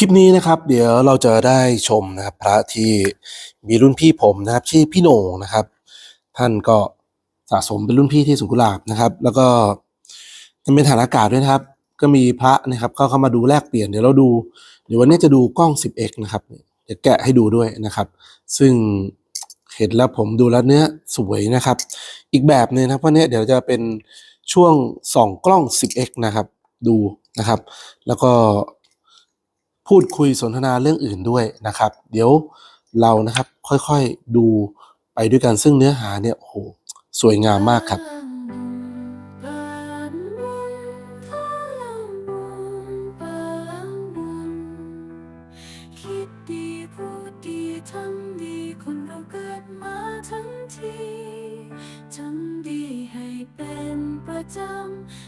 คลิปนี้นะครับ เดี๋ยวเราจะได้ชมนะครับ พระที่มีรุ่นพี่ผมนะครับ ชื่อพี่โหน่งนะครับ ท่านก็สะสมเป็นรุ่นพี่ที่สุขุลาบนะครับ แล้วก็จะเป็นฐานอากาศด้วยนะครับ ก็มีพระนะครับก็เข้ามาดูแลกเปลี่ยนเดี๋ยวเราดูเดี๋ยววันนี้จะดูกล้อง 10x นะครับเดี๋ยวแกะให้ดูด้วยนะครับ ซึ่งเห็นแล้วผมดูแล้วเนื้อสวยนะครับ อีกแบบนึงนะครับเพราะเนี้ยเดี๋ยวจะเป็นช่วงสองกล้อง 10x นะครับ ดูนะครับ แล้วก็ พูดคุยสนทนาเรื่องอื่นด้วยนะครับ เดี๋ยวเรานะครับค่อยๆดูไปด้วยกันซึ่งเนื้อหาเนี่ยโอ้โหสวยงามมากครับทำดีให้เป็นประจำ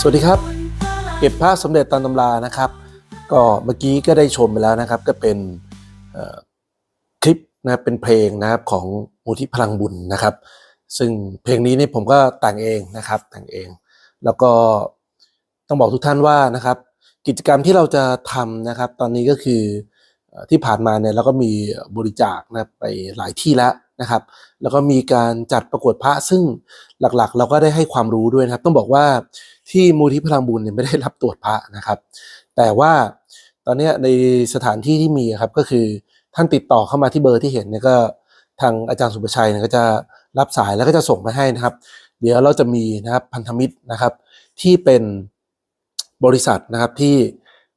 สวัสดีครับ เก็บภาพสมเด็จตามตำรานะครับ ก็เมื่อกี้ก็ได้ชมไปแล้วนะครับ ก็เป็นคลิปนะเป็นเพลงนะครับของมูลที่พลังบุญนะครับ ซึ่งเพลงนี้เนี่ยผมก็แต่งเองนะครับแต่งเอง แล้วก็ต้องบอกทุกท่านว่านะครับ กิจกรรมที่เราจะทำนะครับ ตอนนี้ก็คือที่ผ่านมาเนี่ยเราก็มีบริจาคนะไปหลายที่แล้วนะครับ แล้วก็มีการจัดประกวดพระซึ่ง หลักๆ เราก็ได้ให้ความรู้ด้วยนะครับ ต้องบอกว่าที่มูลที่พลังบุญเนี่ยไม่ได้รับตรวจพระนะครับ แต่ว่าตอนนี้ในสถานที่ที่มีครับก็คือท่านติดต่อเข้ามาที่เบอร์ที่เห็นเนี่ยก็ทางอาจารย์สุประชัยเนี่ยก็จะรับสายแล้วก็จะส่งไปให้นะครับ เดี๋ยวเราจะมีนะครับพันธมิตรนะครับ ที่เป็นบริษัทนะครับที่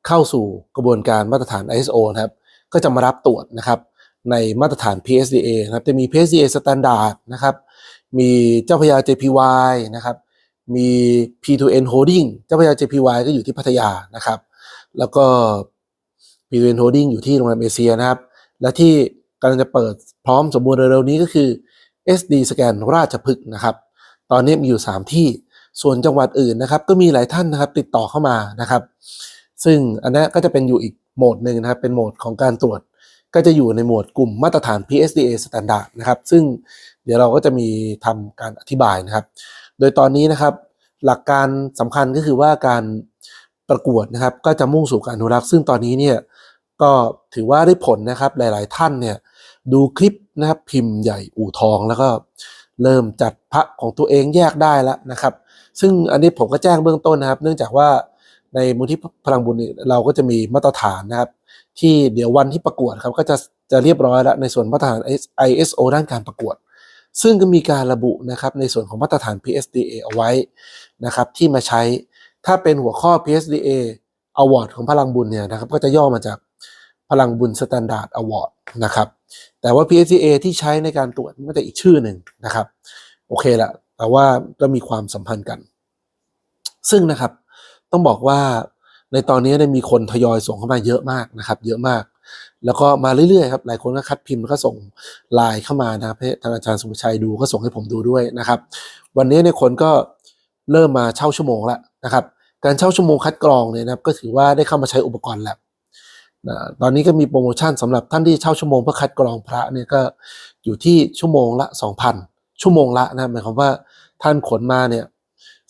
เข้าสู่กระบวนการมาตรฐาน ISO นะครับก็จะมารับตรวจนะครับในมาตรฐาน PSDA นะครับจะมี PSDA Standard นะครับ มีเจ้าพยา JPY นะครับ มี P2N Holding เจ้าพยา JPY ก็อยู่ที่พัทยานะครับ แล้วก็ P2N Holding อยู่ที่โรงแรมเอเชียนะครับ และที่กำลังจะเปิดพร้อมสมบูรณ์เร็วๆนี้ก็คือ SD Scan ราชพฤกษ์นะครับ ตอนนี้มีอยู่ 3 ที่ ส่วนจังหวัดอื่นนะครับ ก็มีหลายท่านนะครับติดต่อเข้ามานะครับ ซึ่งอันนี้ก็จะเป็นอยู่อีกโหมดหนึ่งนะครับ เป็นโหมดของการตรวจ ก็จะอยู่ในหมวดกลุ่มมาตรฐาน PSDA Standard นะครับ ซึ่ง เดี๋ยวเราก็จะมีทำการอธิบายนะครับ โดยตอนนี้นะครับหลักการสำคัญก็คือว่าการประกวดนะครับ ก็จะมุ่งสู่การอนุรักษ์ซึ่งตอนนี้เนี่ยก็ถือว่าได้ผลนะครับหลาย ๆ ท่านเนี่ยดูคลิปนะครับพิมพ์ใหญ่อู่ทองแล้วก็เริ่มจัดพระของตัวเองแยกได้แล้วนะครับ ซึ่งอันนี้ผมก็แจ้งเบื้องต้นนะครับ เนื่องจากว่าในมูลที่พลังบุญเนี่ยเราก็จะมีมาตรฐานนะครับ ที่เดี๋ยววันที่ประกวดครับก็จะจะเรียบร้อยแล้วในส่วนมาตรฐาน ISO ด้านการประกวด ซึ่งก็มีการระบุนะครับในส่วนของมาตรฐาน PSDA เอาไว้นะครับที่มาใช้ถ้าเป็นหัวข้อ PSDA Award ของพลังบุญเนี่ยนะครับก็จะย่อมาจากพลังบุญ Standard Award นะครับแต่ว่า PSDA ที่ใช้ในการตรวจมันก็จะอีกชื่อหนึ่งนะครับโอเคละแต่ว่าก็มีความสัมพันธ์กัน ซึ่งนะครับต้องบอกว่าในตอนนี้เนี่ยมีคนทยอยส่งเข้ามาเยอะมากนะครับ เยอะมาก แล้วก็มาเรื่อยๆครับหลายคนก็คัดพิมพ์แล้วก็ส่งไลน์เข้ามานะครับให้ทางอาจารย์สุภชัยดูก็ส่งให้ผมดูด้วยนะครับ วันนี้เนี่ยคนก็เริ่มมาเช่าชั่วโมงแล้วนะครับ การเช่าชั่วโมงคัดกรองเนี่ยนะครับก็ถือว่าได้เข้ามาใช้อุปกรณ์แลบนะตอนนี้ก็มีโปรโมชั่นสำหรับท่านที่เช่าชั่วโมงเพื่อคัดกรองพระเนี่ยก็อยู่ที่ชั่วโมงละ 2,000 ชั่วโมงละนะหมายความว่าท่านขนมาเนี่ย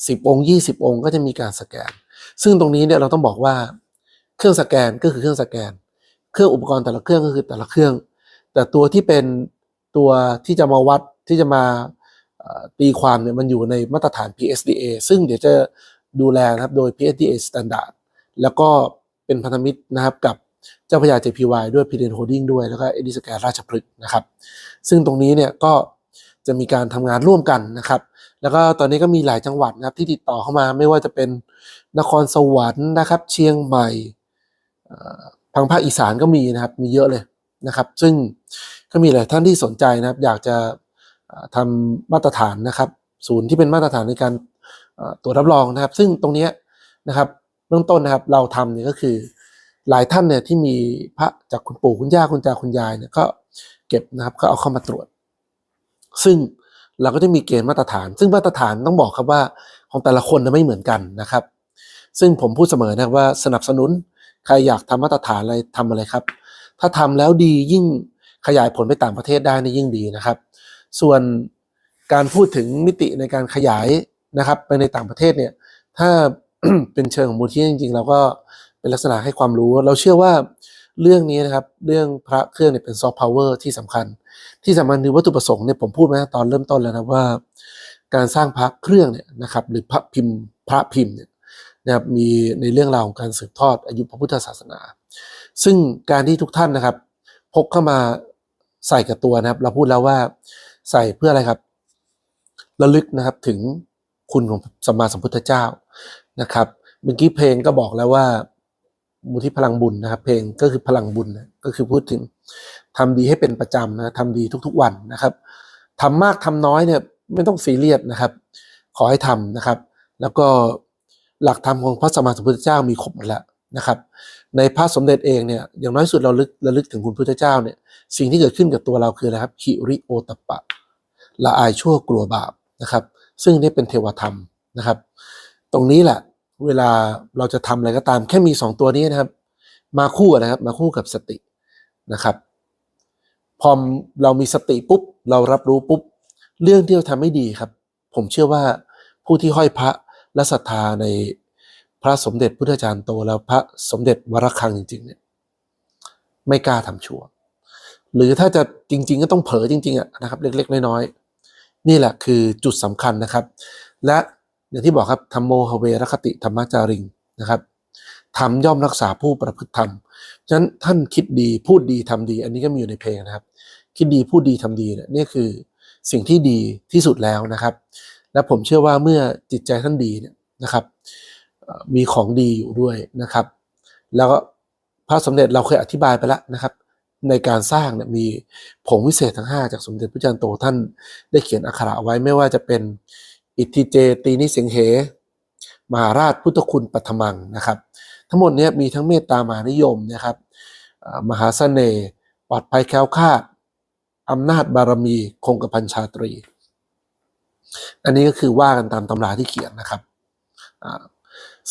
สิบองค์ยี่สิบองค์ก็จะมีการสแกน ซึ่งตรงนี้เนี่ยเราต้องบอกว่าเครื่องสแกนก็คือเครื่องสแกน เครื่องอุปกรณ์แต่ละเครื่องก็คือแต่ละเครื่อง แต่ตัวที่เป็นตัวที่จะมาวัดที่จะมาตีความเนี่ยมันอยู่ในมาตรฐาน PSDA ซึ่งเดี๋ยวจะดูแลนะครับโดย PSDA Standard แล้วก็เป็นพันธมิตรนะครับกับเจ้าพยา JPY ด้วย p d n Holding ด้วย แล้วก็เอดิสแกนราชพฤกษ์นะครับ ซึ่งตรงนี้เนี่ยก็จะมีการทำงานร่วมกันนะครับ แล้วก็ตอนนี้ก็มีหลายจังหวัดนะครับที่ติดต่อเข้ามาไม่ว่าจะเป็นนครสวรรค์นะครับ เชียงใหม่ ทางภาคอีสานก็มีนะครับ มีเยอะเลยนะครับ ซึ่งก็มีหลายท่านที่สนใจนะครับ อยากจะเอ่อทำมาตรฐานนะครับ ศูนย์ที่เป็นมาตรฐานในการตรวจรับรองนะครับ ซึ่งตรงนี้นะครับเบื้องต้นนะครับ เราทำเนี่ยก็คือหลายท่านเนี่ยที่มีพระจากคุณปู่คุณย่าคุณตาคุณยายเนี่ยก็เก็บนะครับก็เอาเข้ามาตรวจ ซึ่งเราก็จะมีเกณฑ์มาตรฐาน ซึ่งมาตรฐานต้องบอกครับว่าของแต่ละคนนะไม่เหมือนกันนะครับ ซึ่งผมพูดเสมอนะว่าสนับสนุน ใครอยากทำมาตรฐานอะไรทำอะไรครับ ถ้าทำแล้วดียิ่งขยายผลไปต่างประเทศได้นี่ยิ่งดีนะครับ ส่วนการพูดถึงมิติในการขยายนะครับ ไปในต่างประเทศเนี่ย ถ้าเป็นเชิงของมูลที่จริงๆ เราก็เป็นลักษณะให้ความรู้ เราเชื่อว่าเรื่องนี้นะครับ เรื่องพระเครื่องเนี่ยเป็นซอฟต์พาวเวอร์ที่สำคัญ ที่สำคัญคือวัตถุประสงค์เนี่ยผมพูดมาตอนเริ่มต้นแล้วนะว่า การสร้างพระเครื่องเนี่ยนะครับ หรือพระพิมพ์พระพิมพ์เนี่ย นะครับมีในเรื่องราวของการสืบทอดอายุพระพุทธศาสนา ซึ่งการที่ทุกท่านนะครับ พกเข้ามาใส่กับตัวนะครับ เราพูดแล้วว่าใส่เพื่ออะไรครับระลึกนะครับถึงคุณของสัมมาสัมพุทธเจ้านะครับเมื่อกี้เพลงก็บอกแล้วว่ามูลที่พลังบุญนะครับ เพลงก็คือพลังบุญนะก็คือพูดถึงทำดีให้เป็นประจำนะทำดีทุกๆวันนะครับทำมากทำน้อยเนี่ยไม่ต้องซีเรียสนะครับ ขอให้ทำนะครับ แล้วก็ หลักธรรมของพระสมมาสัมพุทธเจ้ามีครบหมดแล้วนะครับ ในพระสมเด็จเองเนี่ยอย่างน้อยสุดเราลึกระลึกถึงคุณพุทธเจ้าเนี่ยสิ่งที่เกิดขึ้นกับตัวเราคืออะไรครับคิริโอตปะละอายชั่วกลัวบาปนะครับ ซึ่งนี่เป็นเทวธรรมนะครับ ตรงนี้แหละเวลาเราจะทำอะไรก็ตามแค่มีสองตัวนี้นะครับ มาคู่นะครับมาคู่กับสตินะครับ พอเรามีสติปุ๊บ เรารับรู้ปุ๊บ เรื่องที่เราทำไม่ดีครับ ผมเชื่อว่าผู้ที่ห้อยพระ และศรัทธาในพระสมเด็จพุทธจารย์โตแล้วพระสมเด็จวรคังจริง ๆ เนี่ย ไม่กล้าทำชั่ว หรือถ้าจะจริง ๆ ก็ต้องเผลอจริงๆอะนะครับ เล็ก ๆ น้อยๆนี่แหละคือจุดสำคัญนะครับ และอย่างที่บอกครับธรรมโมหเวรคติธรรมจาริงนะครับธรรมย่อมรักษาผู้ประพฤติธรรม ฉะนั้นท่านคิดดีพูดดีทำดี อันนี้ก็มีอยู่ในเพลงนะครับ คิดดีพูดดีทำดีเนี่ยนี่คือสิ่งที่ดีที่สุดแล้วนะครับ และผมเชื่อว่าเมื่อจิตใจท่านดีเนี่ยนะครับมีของดีอยู่ด้วยนะครับ แล้วก็พระสมเด็จเราเคยอธิบายไปแล้วนะครับ ในการสร้างเนี่ยมีผงวิเศษทั้ง 5 จากสมเด็จพระจันทร์โตท่านได้เขียนอักขระไว้ไม่ว่าจะเป็นอิทธิเจตีนิสิงเหมหาราชพุทธคุณปัทมังนะครับ ทั้งหมดเนี้มีทั้งเมตตามหานิยมนะครับมหาเสน่ห์ปลอดภัยแคล้วคลาดอำนาจบารมีคงกระพันชาตรี อันนี้ก็คือว่ากันตามตำราที่เขียนนะครับ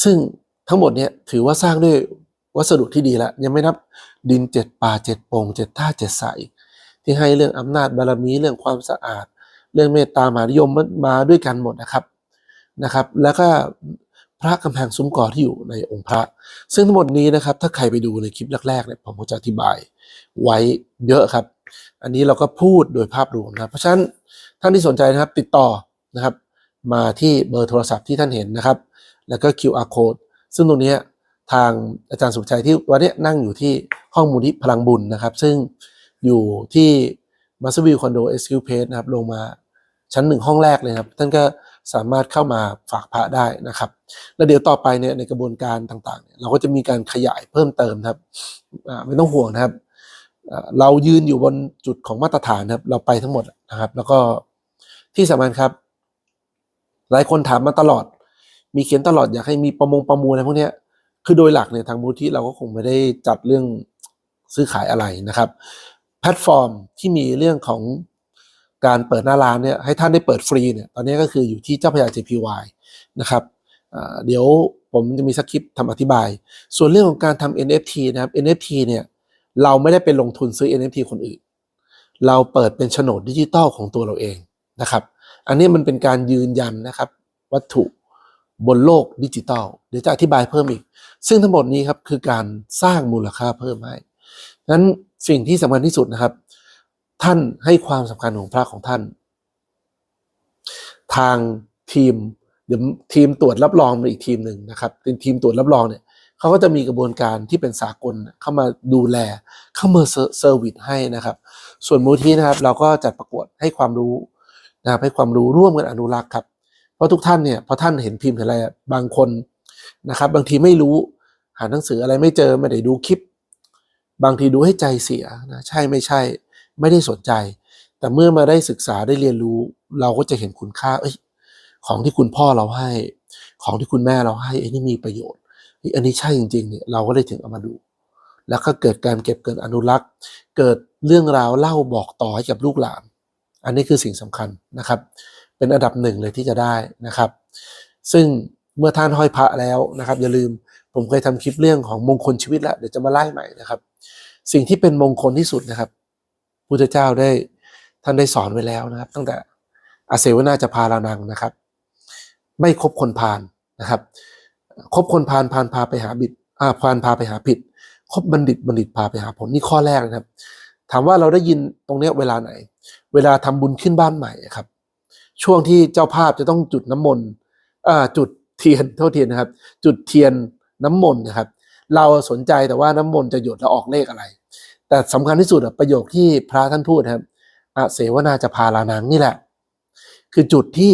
ซึ่งทั้งหมดเนี้ถือว่าสร้างด้วยวัสดุที่ดีแล้วยังไม่นับดินเจ็ดป่าเจ็ดโป่งเจ็ดท่าเจ็ดใสที่ให้เรื่องอำนาจบารมีเรื่องความสะอาด เรื่องเมตตามหานิยมมันมาด้วยกันหมดนะครับนะครับ แล้วก็พระกำแพงซุ้มกอที่อยู่ในองค์พระ ซึ่งทั้งหมดนี้นะครับ ถ้าใครไปดูในคลิปแรกๆเนี่ยผมก็จะอธิบายไว้เยอะครับ อันนี้เราก็พูดโดยภาพรวมนะเพราะฉะนั้นท่านที่สนใจนะครับติดต่อ นะครับ มาที่เบอร์โทรศัพท์ที่ท่านเห็นนะครับ แล้วก็ QR code ซึ่งตรงนี้ทางอาจารย์สุขชัยที่วันนี้นั่งอยู่ที่ห้องมูลที่พลังบุญนะครับ ซึ่งอยู่ที่มาสวิวคอนโดเอสคิวเพนะครับลงมาชั้นหนึ่งห้องแรกเลยครับ ท่านก็สามารถเข้ามาฝากพระได้นะครับ แล้วเดี๋ยวต่อไปเนี่ยในกระบวนการต่างๆ เราก็จะมีการขยายเพิ่มเติมครับไม่ต้องห่วงนะครับ เรายืนอยู่บนจุดของมาตรฐานนะครับ เราไปทั้งหมดนะครับ แล้วก็ที่สำคัญครับ หลายคนถามมาตลอด มีเขียนตลอดอยากให้มีประมงประมูลอะไรพวกนี้คือโดยหลักเนี่ยทางมูลที่เราก็คงไม่ได้จัดเรื่องซื้อขายอะไรนะครับ แพลตฟอร์มที่มีเรื่องของการเปิดหน้าร้านเนี่ยให้ท่านได้เปิดฟรีเนี่ยตอนนี้ก็คืออยู่ที่เจ้าพยา JPY นะครับเดี๋ยวผมจะมีสคริปต์ทำอธิบาย ส่วนเรื่องของการทำ NFT นะครับ NFT เนี่ยเราไม่ได้ไปลงทุนซื้อ NFT คนอื่น เราเปิดเป็นโฉนดดิจิตอลของตัวเราเองนะครับ อันนี้มันเป็นการยืนยันนะครับ วัตถุบนโลกดิจิตอลเดี๋ยวจะอธิบายเพิ่มอีก ซึ่งทั้งหมดนี้ครับคือการสร้างมูลค่าเพิ่มให้นั้นสิ่งที่สำคัญที่สุดนะครับ ท่านให้ความสำคัญของพระของท่าน ทางทีมเดี๋ยวทีมตรวจรับรองเป็นอีกทีมหนึ่งนะครับเป็นทีมตรวจรับรองเนี่ยเขาก็จะมีกระบวนการที่เป็นสากลเข้ามาดูแลเข้ามาเซอร์วิสให้นะครับ ส่วนมูลที่นะครับ เราก็จัดประกวดให้ความรู้ นะครับให้ความรู้ร่วมกันอนุรักษ์ครับ เพราะทุกท่านเนี่ยพอท่านเห็นพิมพ์อะไรบางคนนะครับ บางทีไม่รู้หาหนังสืออะไรไม่เจอไม่ได้ดูคลิป บางทีดูให้ใจเสียนะใช่ไม่ใช่ ไม่ได้สนใจ แต่เมื่อมาได้ศึกษาได้เรียนรู้ เราก็จะเห็นคุณค่าเอ้ยของที่คุณพ่อเราให้ ของที่คุณแม่เราให้ไอ้นี่มีประโยชน์เฮ้ยอันนี้ใช่จริงๆเนี่ยเราก็เลยถึงเอามาดู แล้วก็เกิดการเก็บเกิดอนุรักษ์ เกิดเรื่องราวเล่าบอกต่อให้กับลูกหลาน อันนี้คือสิ่งสำคัญนะครับ เป็นอันดับหนึ่งเลยที่จะได้นะครับ ซึ่งเมื่อท่านห้อยพระแล้วนะครับ อย่าลืมผมเคยทำคลิปเรื่องของมงคลชีวิตแล้วเดี๋ยวจะมาไล่ใหม่นะครับ สิ่งที่เป็นมงคลที่สุดนะครับพุทธเจ้าได้ท่านได้สอนไว้แล้วนะครับ ตั้งแต่อาเสวนาจะพาลานังนะครับ ไม่คบคนพาลนะครับคบคนพาลพาลพาไปหาบิดอ่าพาลพาไปหาผิดคบบัณฑิตบัณฑิตพาไปหาผลนี่ข้อแรกนะครับ ถามว่าเราได้ยินตรงเนี้ยเวลาไหน เวลาทำบุญขึ้นบ้านใหม่ครับ ช่วงที่เจ้าภาพจะต้องจุดน้ำมนต์จุดเทียนเท่าเทียนนะครับ จุดเทียนน้ำมนต์นะครับ เราสนใจแต่ว่าน้ำมนต์จะหยดแล้วออกเลขอะไร แต่สำคัญที่สุดประโยคที่พระท่านพูดครับอเสวนาจะพาลานังนี่แหละ คือจุดที่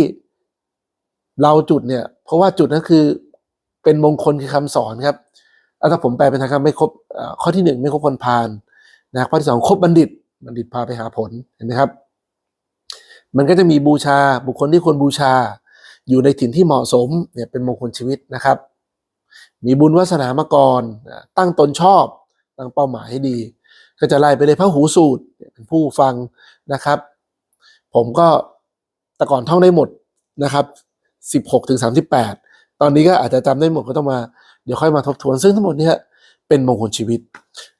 เราจุดเนี่ย เพราะว่าจุดนั้นคือเป็นมงคลคือคำสอนครับถ้าผมแปลเป็นทางคำไม่ครบข้อที่หนึ่งไม่ครบคนพาลนะข้อที่สองครบบัณฑิต บัณฑิตพาไปหาผลเห็นไหมครับ มันก็จะมีบูชาบุคคลที่ควรบูชา อยู่ในถิ่นที่เหมาะสมเนี่ยเป็นมงคลชีวิตนะครับ มีบุญวาสนามาก่อนตั้งตนชอบตั้งเป้าหมายให้ดี ก็จะไล่ไปเลยพระหูสูตรเป็นผู้ฟังนะครับ ผมก็แต่ก่อนท่องได้หมดนะครับ16ถึง38 ตอนนี้ก็อาจจะจำได้หมดก็ต้องมาเดี๋ยวค่อยมาทบทวนซึ่งทั้งหมดเนี้ เป็นมงคลชีวิต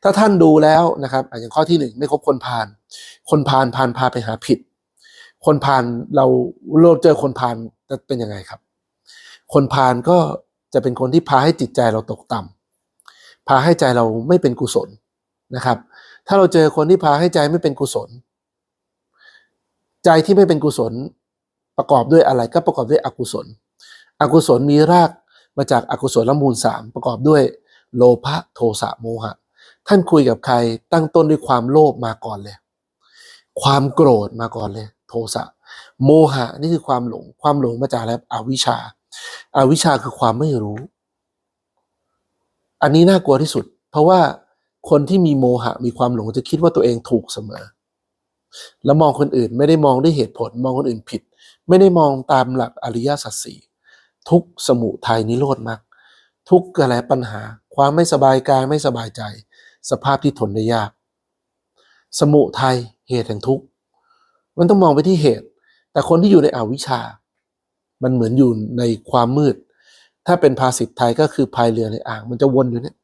ถ้าท่านดูแล้วนะครับอย่างข้อที่หนึ่งไม่คบคนพาลคนพาลพาลพาไปหาผิด คนพาลเราเราเจอคนพาลจะเป็นยังไงครับ คนพาลก็จะเป็นคนที่พาให้จิตใจเราตกต่ำพาให้ใจเราไม่เป็นกุศลนะครับ ถ้าเราเจอคนที่พาให้ใจไม่เป็นกุศล ใจที่ไม่เป็นกุศลประกอบด้วยอะไรก็ประกอบด้วยอกุศล อกุศลมีรากมาจากอากุศลละมูลสามประกอบด้วย โลภะโทสะโมหะ ท่านคุยกับใครตั้งต้นด้วยความโลภมาก่อนเลย ความโกรธมาก่อนเลย โทสะโมหะนี่คือความหลง ความหลงมาจากอะไรอวิชชาอาวิชชาคือความไม่รู้ อันนี้น่ากลัวที่สุด เพราะว่าคนที่มีโมหะมีความหลงจะคิดว่าตัวเองถูกเสมอ แล้วมองคนอื่นไม่ได้มองด้วยเหตุผล มองคนอื่นผิด ไม่ได้มองตามหลักอริยสัจสี่ทุกสมุทัยนิโรธมรรคทุกอะไรปัญหา ความไม่สบายกายไม่สบายใจ สภาพที่ทนได้ยาก สมุทัยเหตุแห่งทุกข์มันต้องมองไปที่เหตุ แต่คนที่อยู่ในอวิชชา มันเหมือนอยู่ในความมืด ถ้าเป็นภาษิตไทยก็คือพายเรือในอ่าง มันจะวนอยู่เนี่ย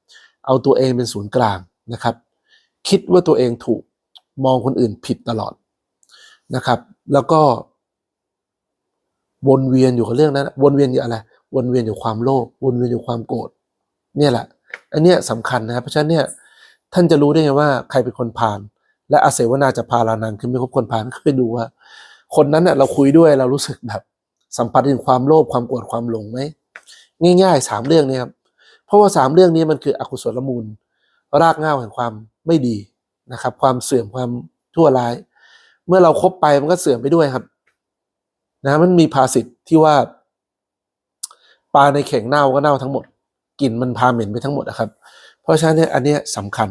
เอาตัวเองเป็นศูนย์กลางนะครับ คิดว่าตัวเองถูกมองคนอื่นผิดตลอดนะครับ แล้วก็ วนเวียนอยู่กับเรื่องนั้น วนเวียนอยู่อะไร วนเวียนอยู่ความโลภวนเวียนอยู่ความโกรธเนี่ยแหละ อันเนี้ยสำคัญนะครับเพราะฉะนั้นเนี่ยท่านจะรู้ได้ไงว่าใครเป็นคนพาลและอาเสวนาจะพาลานังคือไม่คบคนพาลก็ไปดูว่า คนนั้นเนี่ยเราคุยด้วยเรารู้สึกแบบสัมผัสถึงความโลภความโกรธความหลงไหมง่ายๆสามเรื่องเนี้ครับเพราะว่าสามเรื่องนี้มันคืออกุศลมูล รากเหง้าแห่งความไม่ดีนะครับ ความเสื่อมความชั่วร้าย เมื่อเราครบไปมันก็เสื่อมไปด้วยครับ นะมันมีภาษิตที่ว่าปลาในเข่งเน่าก็เน่าทั้งหมด กลิ่นมันพาเหม็นไปทั้งหมดนะครับ เพราะฉะนั้นเนี่ยอันเนี้ยสำคัญ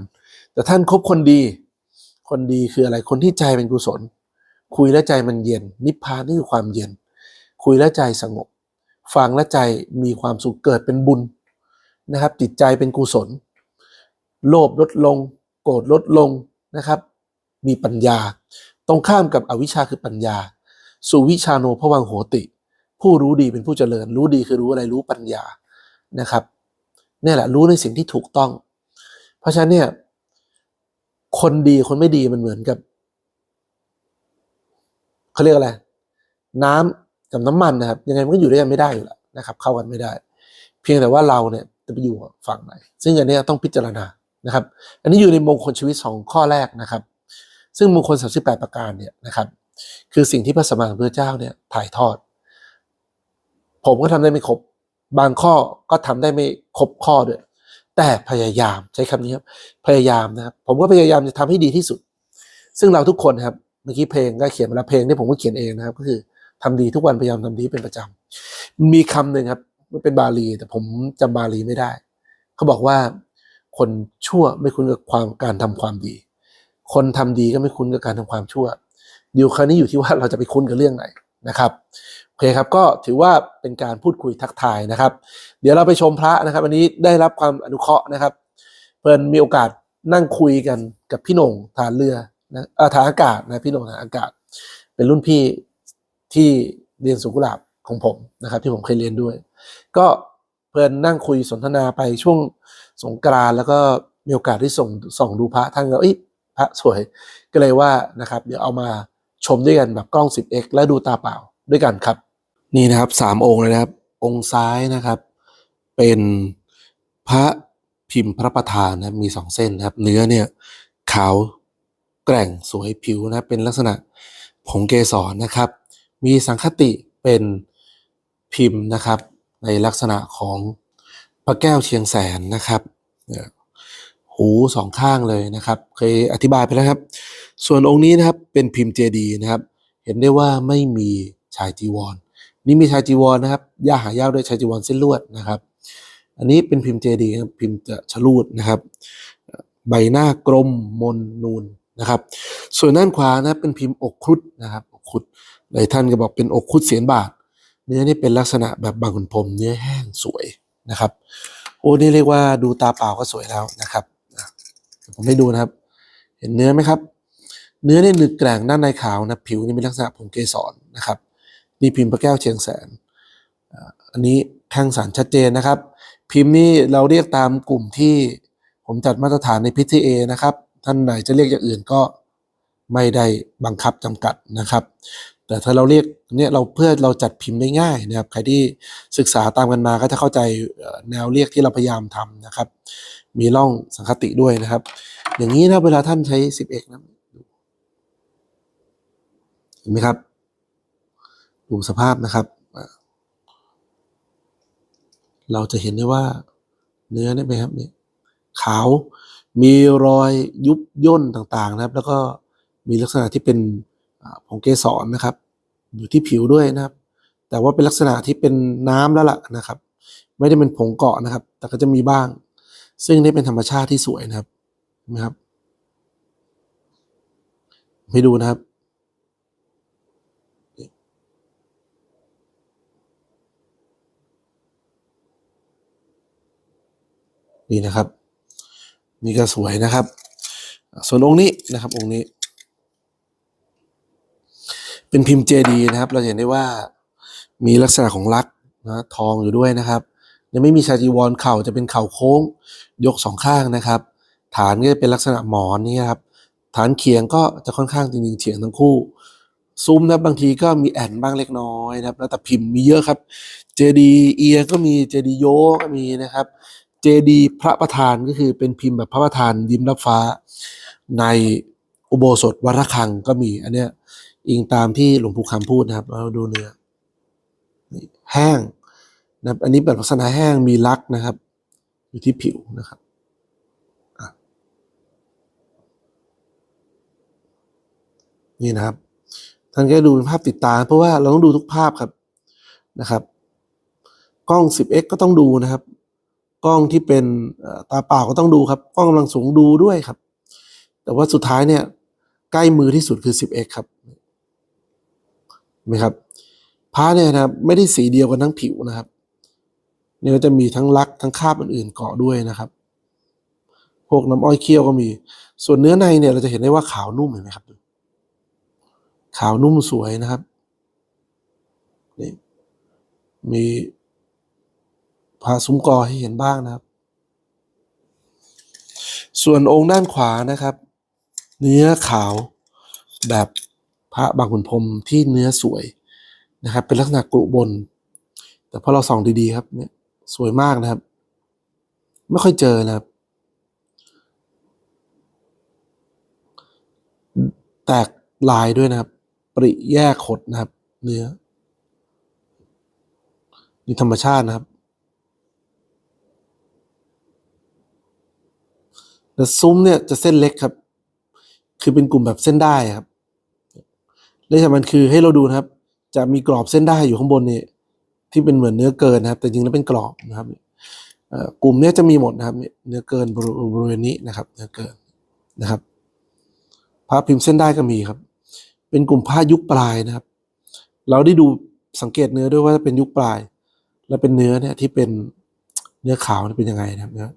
แต่ท่านคบคนดี คนดีคืออะไรคนที่ใจเป็นกุศล คุยแล้วใจมันเย็น นิพพานนี่คือความเย็น คุยแล้วใจสงบ ฟังแล้วใจมีความสุขเกิดเป็นบุญนะครับ จิตใจเป็นกุศล โลภลดลง โกรธลดลงนะครับ มีปัญญา ตรงข้ามกับอวิชชาคือปัญญา สุวิชาโนพวังโหติ ผู้รู้ดีเป็นผู้เจริญ รู้ดีคือรู้อะไรรู้ปัญญานะครับ เนี่ยแหละรู้ในสิ่งที่ถูกต้อง เพราะฉะนั้นเนี่ย คนดีคนไม่ดีมันเหมือนกับเขาเรียกอะไร น้ำกับน้ำมันนะครับ ยังไงมันก็อยู่ด้วยกันไม่ได้อยู่แล้วนะครับ เข้ากันไม่ได้ เพียงแต่ว่าเราเนี่ยจะไปอยู่ฝั่งไหน ซึ่งอันเนี้ยต้องพิจารณานะครับ อันนี้อยู่ในมงคลชีวิตสองข้อแรกนะครับ ซึ่งมงคล38ปดประการเนี่ยนะครับ คือสิ่งที่พระสมมาสัมพุทธเจ้าเนี่ยถ่ายทอด ผมก็ทำได้ไม่ครบ บางข้อก็ทำได้ไม่ครบข้อด้วย แต่พยายามใช้คำนี้ครับ พยายามนะครับ ผมก็พยายามจะทำให้ดีที่สุด ซึ่งเราทุกคนครับ เมื่อกี้เพลงก็เขียนมาแล้วเพลงที่ผมก็เขียนเองนะครับ ก็คือทำดีทุกวันพยายามทำดีเป็นประจำมีคำหนึ่งครับมันเป็นบาลี แต่ผมจำบาลีไม่ได้ เขาบอกว่าคนชั่วไม่คุ้นกับความการทำความดี คนทำดีก็ไม่คุ้นกับการทำความชั่วอยู่คราวนี้อยู่ที่ว่าเราจะไปคุ้นกับเรื่องไหนนะครับ คครับก็ถือว่าเป็นการพูดคุยทักทายนะครับ เดี๋ยวเราไปชมพระนะครับอันนี้ได้รับความอนุเคราะห์นะครับ เพิ่นมีโอกาสนั่งคุยกันกับพี่หน่งฐานเรือนะเอ่อฐานอากาศนะพี่หน่งฐานอากาศ เป็นรุ่นพี่ที่เรียนสุกุหลาบของผมนะครับ ที่ผมเคยเรียนด้วย ก็เพิ่นนั่งคุยสนทนาไปช่วงสงกรานแล้วก็มีโอกาสที่ส่งส่องดูพระท่านก็เอ้ยพระสวยก็เลยว่านะครับ เดี๋ยวเอามาชมด้วยกันแบบกล้อง 10x และดูตาเปล่าด้วยกันครับ นี่นะครับสามองค์เลยนะครับ องค์ซ้ายนะครับ เป็นพระพิมพ์พระประธานนะมีสองเส้นนะครับ เนื้อเนี่ยขาวแกร่งสวยผิวนะเป็นลักษณะผงเกสรนะครับ มีสังคติเป็นพิมพ์นะครับ ในลักษณะของพระแก้วเชียงแสนนะครับหูสองข้างเลยนะครับ เคยอธิบายไปแล้วครับ ส่วนองค์นี้นะครับเป็นพิมพ์เจดีย์นะครับ เห็นได้ว่าไม่มีชายจีวร นี่มีชายจีวรนะครับย่าหายากด้วยชายจีวรเส้นลวดนะครับ อันนี้เป็นพิมพ์เจดีครับพิมพ์จะชะลูดนะครับ ใบหน้ากลมมนนูนนะครับ ส่วนด้านขวานะเป็นพิมพ์อกครุฑนะครับอกครุฑหลายท่านก็บอกเป็นอกครุฑเสียนบาทเนื้อนี่เป็นลักษณะแบบบางขุนพรมเนื้อแห้งสวยนะครับโอ้นี่เรียกว่าดูตาเปล่าก็สวยแล้วนะครับผมให้ดูนะครับ เห็นเนื้อไหมครับ เนื้อนี่หนึกแกร่งด้านในขาวนะผิวนี่เป็นลักษณะผงเกสรนะครับ นี่พิมพ์พระแก้วเชียงแสน อันนี้แข้งสันชัดเจนนะครับ พิมพ์นี่เราเรียกตามกลุ่มที่ผมจัดมาตรฐานในพิธีเอนะครับ ท่านไหนจะเรียกอย่างอื่นก็ไม่ได้บังคับจำกัดนะครับ แต่ถ้าเราเรียกเนี่ยเราเพื่อเราจัดพิมพ์ได้ง่ายนะครับ ใครที่ศึกษาตามกันมาก็จะเข้าใจแนวเรียกที่เราพยายามทำนะครับ มีร่องสังคติด้วยนะครับ อย่างนี้นะเวลาท่านใช้ 10x นะเห็นไหมครับ ดูสภาพนะครับ เราจะเห็นได้ว่าเนื้อเนี่ยไหมครับเนี่ยขาวมีรอยยุบย่นต่างๆนะครับ แล้วก็มีลักษณะที่เป็นอ่าผงเกสรนะครับ อยู่ที่ผิวด้วยนะครับ แต่ว่าเป็นลักษณะที่เป็นน้ำแล้วล่ะนะครับ ไม่ได้เป็นผงเกาะนะครับ แต่ก็จะมีบ้าง ซึ่งนี่เป็นธรรมชาติที่สวยนะครับนไหมครับให้ดูนะครับ นี่นะครับ นี่ก็สวยนะครับ ส่วนองค์นี้นะครับองค์นี้ เป็นพิมพ์เจดีนะครับ เราเห็นได้ว่ามีลักษณะของลักนะทองอยู่ด้วยนะครับยังไม่มีชาจีวรเข่าจะเป็นเข่าโค้ง ยกสองข้างนะครับ ฐานก็จะเป็นลักษณะหมอนนี่ครับ ฐานเขียงก็จะค่อนข้างจริงๆเฉียงทั้งคู่ ซุ้มนะบางทีก็มีแอนบ้างเล็กน้อยนะครับ แล้วแต่พิมพ์มีเยอะครับ เจดีเอียก็มีเจดีโยก็มีนะครับ เจดีพระประธานก็คือเป็นพิมพ์แบบพระประธานยิ้มรับฟ้า ในอุโบสถวัดระฆังก็มี อันเนี้ยอิงตามที่หลวงปู่คำพูดนะครับเราดูเนื้อแห้งนะครับอันนี้แบบลักษณะแห้งมีลักนะครับ อยู่ที่ผิวนะครับนี่นะครับ ท่านก็ดูเป็นภาพติดตา เพราะว่าเราต้องดูทุกภาพครับนะครับ กล้อง 10x ก็ต้องดูนะครับ กล้องที่เป็นตาเปล่าก็ต้องดูครับ กล้องกำลังสูงดูด้วยครับ แต่ว่าสุดท้ายเนี่ยใกล้มือที่สุดคือ 10x ครับเห็นไหมครับผ้าเนี่ยนะครับไม่ได้สีเดียวกันทั้งผิวนะครับเนี่ยจะมีทั้งลักษ์ทั้งคราบอื่นๆเกาะด้วยนะครับ พวกน้ำอ้อยเคี่ยวก็มี ส่วนเนื้อในเนี่ยเราจะเห็นได้ว่าขาวนุ่มเห็นไหมครับ ขาวนุ่มสวยนะครับนี่มี ผาซุ้มกอให้เห็นบ้างนะครับ ส่วนองค์ด้านขวานะครับ เนื้อขาวแบบพระบางขุนพรมที่เนื้อสวยนะครับ เป็นลักษณะกรุบน แต่พอเราส่องดีๆครับเนี่ยสวยมากนะครับ ไม่ค่อยเจอนะครับ แตกลายด้วยนะครับ ปริแยกขดนะครับ เนื้อ นี่ธรรมชาตินะครับ แต่ซุ้มเนี่ยจะเส้นเล็กครับ คือเป็นกลุ่มแบบเส้นได้ครับ และสำคัญคือให้เราดูนะครับ จะมีกรอบเส้นได้อยู่ข้างบนนี่ที่เป็นเหมือนเนื้อเกินนะครับ แต่จริงแล้วเป็นกรอบนะครับกลุ่มเนี้ยจะมีหมดนะครับ เนื้อเกินบริบรเวณนี้นะครับ เนื้อเกินนะครับผ้าพิมพ์เส้นได้ก็มีครับ เป็นกลุ่มผ้ายุคปลายนะครับ เราได้ดูสังเกตเนื้อด้วยว่าเป็นยุคปลาย และเป็นเนื้อเนี่ยที่เป็นเนื้อขาวเนี่ยเป็นยังไงนะครับเนื้อ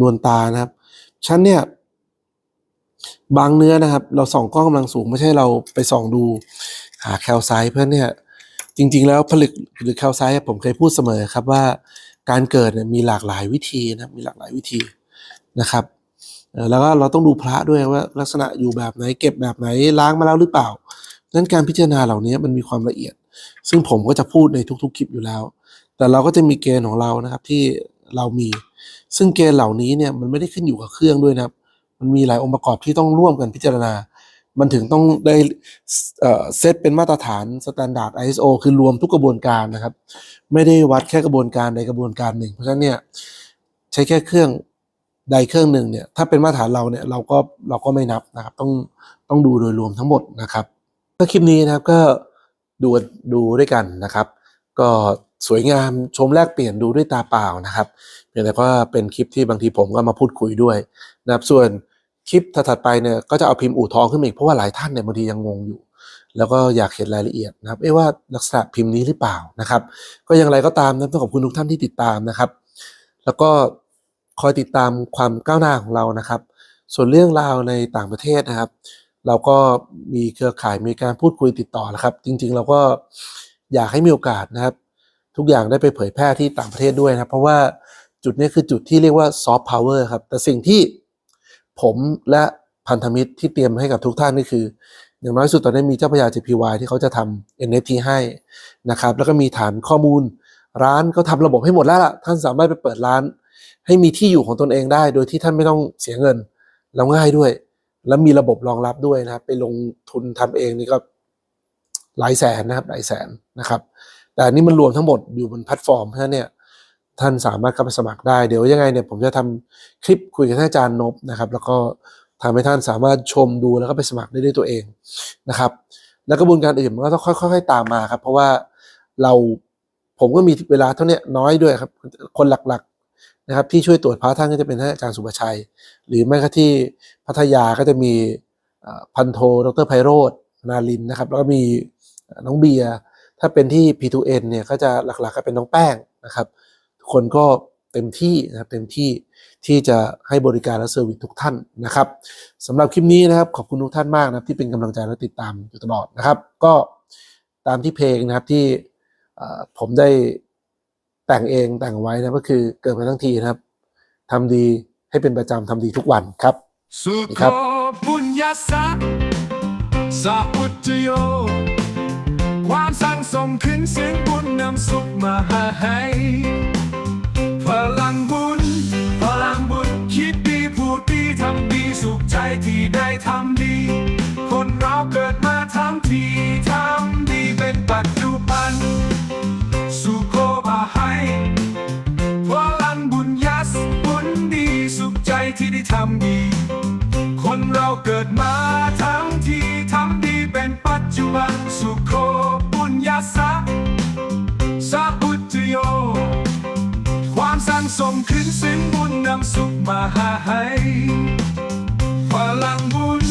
นวลตานะครับ ชั้นเนี่ยบางเนื้อนะครับ เราส่องกล้องกำลังสูงไม่ใช่เราไปส่องดูหาแคลไซต์เพื่อนเนี่ยจริง ๆ แล้วผลึกหรือแคลไซต์ผมเคยพูดเสมอครับว่าการเกิดเนี่ยมีหลากหลายวิธีนะมีหลากหลายวิธีนะครับแล้วก็เราต้องดูพระด้วยว่าลักษณะอยู่แบบไหนเก็บแบบไหนล้างมาแล้วหรือเปล่านั้นการพิจารณาเหล่านี้มันมีความละเอียด ซึ่งผมก็จะพูดในทุกๆคลิปอยู่แล้ว แต่เราก็จะมีเกณฑ์ของเรานะครับที่เรามี ซึ่งเกณฑ์เหล่านี้เนี่ยมันไม่ได้ขึ้นอยู่กับเครื่องด้วยนะครับ มันมีหลายองค์ประกอบที่ต้องร่วมกันพิจารณา มันถึงต้องได้เซตเป็นมาตรฐานสแตนดาร์ด ISO คือรวมทุกกระบวนการนะครับ ไม่ได้วัดแค่กระบวนการใดกระบวนการหนึ่ง เพราะฉะนั้นเนี่ยใช้แค่เครื่องใดเครื่องหนึ่งเนี่ยถ้าเป็นมาตรฐานเราเนี่ยเราก็เราก็ไม่นับนะครับ ต้องต้องดูโดยรวมทั้งหมดนะครับถ้าคลิปนี้นะครับก็ดูดูด้วยกันนะครับ ก็ สวยงามชมแลกเปลี่ยนดูด้วยตาเปล่านะครับเพียงแต่ว่าเป็นคลิปที่บางทีผมก็มาพูดคุยด้วยนะครับส่วนคลิปถัดไปเนี่ยก็จะเอาพิมพ์อู่ทองขึ้นมาอีกเพราะว่าหลายท่านเนี่ยบางทียังงงอยู่ แล้วก็อยากเห็นรายละเอียดนะครับเอ๊ะว่าลักษณะพิมพ์นี้หรือเปล่านะครับ ก็อย่างไรก็ตามนะต้องขอบคุณทุกท่านที่ติดตามนะครับ แล้วก็คอยติดตามความก้าวหน้าของเรานะครับ ส่วนเรื่องราวในต่างประเทศนะครับ เราก็มีเครือข่ายมีการพูดคุยติดต่อนะครับ จริงๆ เราก็อยากให้มีโอกาสนะครับ ทุกอย่างได้ไปเผยแพร่ที่ต่างประเทศด้วยนะเพราะว่าจุดนี้คือจุดที่เรียกว่าซอฟต์พาวเวอร์ครับ แต่สิ่งที่ผมและพันธมิตรที่เตรียมให้กับทุกท่านนี่คือ อย่างน้อยสุดตอนนี้มีเจ้าพยา JPY ที่เขาจะทำ NFT ให้นะครับ แล้วก็มีฐานข้อมูลร้านเขาทำระบบให้หมดแล้วล่ะ ท่านสามารถไปเปิดร้าน ให้มีที่อยู่ของตนเองได้ โดยที่ท่านไม่ต้องเสียเงิน แล้วง่ายด้วย แล้วมีระบบรองรับด้วยนะครับ ไปลงทุนทำเองนี่ก็หลายแสนนะครับหลายแสนนะครับ แต่อันนี้มันรวมทั้งหมดอยู่บนแพลตฟอร์มเพราะฉะนั้นเนี่ยท่านสามารถเข้าไปสมัครได้เดี๋ยวยังไงเนี่ยผมจะทำคลิปคุยกับท่านอาจารย์นบนะครับ แล้วก็ทำให้ท่านสามารถชมดูแล้วก็ไปสมัครได้ด้วยตัวเองนะครับ แล้วกระบวนการอื่นมันก็ต้องค่อย ๆ ตามมาครับ เพราะว่าเราผมก็มีเวลาเท่านี้น้อยด้วยครับคนหลักๆนะครับที่ช่วยตรวจพระท่านก็จะเป็นท่านอาจารย์สุประชัย หรือไม่ก็ที่พัทยาก็จะมีพันโทดรไพโรธนาลินนะครับ แล้วก็มีน้องเบียร์ ถ้าเป็นที่ P2N เนี่ยก็จะหลักๆก็เป็นน้องแป้งนะครับ ทุกคนก็เต็มที่นะครับเต็มที่ที่จะให้บริการและเซอร์วิสทุกท่านนะครับสำหรับคลิปนี้นะครับขอบคุณทุกท่านมากนะครับที่เป็นกำลังใจและติดตามอยู่ตลอดนะครับ ก็ตามที่เพลงนะครับที่เอ่อผมได้แต่งเองแต่งไว้นะก็คือเกิดมาทั้งทีนะครับทำดีให้เป็นประจำทำดีทุกวันครับสุครัโขบปุญญาสะสาพุทธโยความ ส่งขึ้นเสียงบุญนำสุขมาให้ พลังบุญ พลังบุญคิดดีพูดดีทำดีสุขใจที่ได้ทำดี คนเราเกิดมาทำทีทำดีเป็นปัจจุบัน สุโขบาให้พลังบุญยัสบุญดีสุขใจที่ได้ทำดี คนเราเกิดมาทั้งที่ทำดีเป็นปัจจุบันสุข สะสะบุตโย ความสังสมขึ้นสิ้นบุญนำสุขมาาให้พลังบุญ